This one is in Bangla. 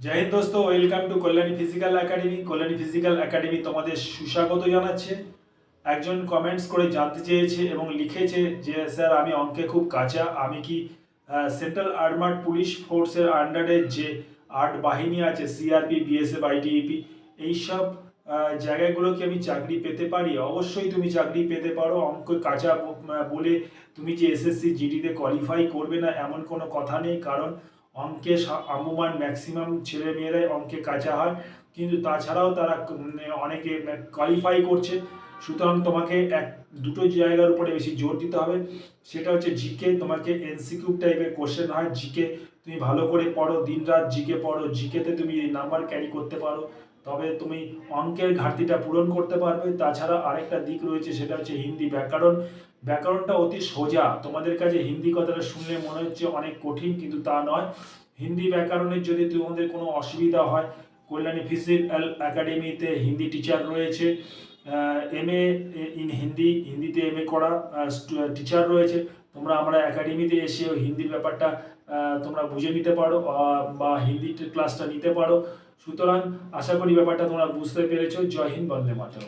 জয় দোস্ত welcome to Kalyani physical academy Kalyani physical academy তোমাদের সুস্বাগত জানাচ্ছে। একজন কমেন্টস করে জানতে চেয়েছে এবং লিখেছে যে স্যার আমি অঙ্কে খুব কাঁচা। আমি কি সেন্ট্রাল আর্মার্ড পুলিশ ফোর্সের আন্ডারে যে আর্ট বাহিনী আছে সিআরপি বিএসএফ আইটিইপি এইসব আহ, জায়গাগুলো কি আমি চাকরি পেতে পারি? অবশ্যই তুমি চাকরি পেতে পারো। অঙ্ক কাঁচা বলে তুমি যে এসএসসি জিডিতে কোয়ালিফাই করবে না এমন কোনো কথা নেই। কারণ অঙ্কে সা- ম্যাক্সিমাম ছেলে মেয়েরাই অঙ্কে কাঁচা হয়। কিন্তু তাছাড়াও তারা অনেকে কোয়ালিফাই করছে। সুতরাং তোমাকে এক, দুটো জায়গার উপরে বেশি জোর দিতে হবে। সেটা হচ্ছে জিকে তোমাকে এনসিকিউ টাইপের কোশ্চেন হয়। জিকে তুমি ভালো করে পড়ো দিন রাত জিকে পড়ো। জিকেতে তুমি নাম্বার ক্যারি করতে পারো। তবে তুমি অঙ্কের ঘাটতিটা পূরণ করতে পারবে। তাছাড়া আরেকটা দিক রয়েছে, সেটা হচ্ছে হিন্দি ব্যাকরণ। ব্যাকরণটা অতি সোজা। তোমাদের কাছে হিন্দি কথাটা শুনলে মনে হচ্ছে অনেক কঠিন, কিন্তু তা নয়। হিন্দি ব্যাকরণের যদি তোমাদের কোনো অসুবিধা হয়, কল্যাণী ফিজিক্যাল একাডেমিতে হিন্দি টিচার রয়েছে এম এ ইন হিন্দি, হিন্দিতে এম এ করা টিচার রয়েছে তোমরা আমরা একাডেমিতে এসেও হিন্দির ব্যাপারটা তোমরা বুঝে নিতে পারো বা হিন্দির ক্লাসটা নিতে পারো। সুতরাং আশা করি ব্যাপারটা তোমরা বুঝতে পেরেছ। জয় হিন্দ, বন্দে মাতরম।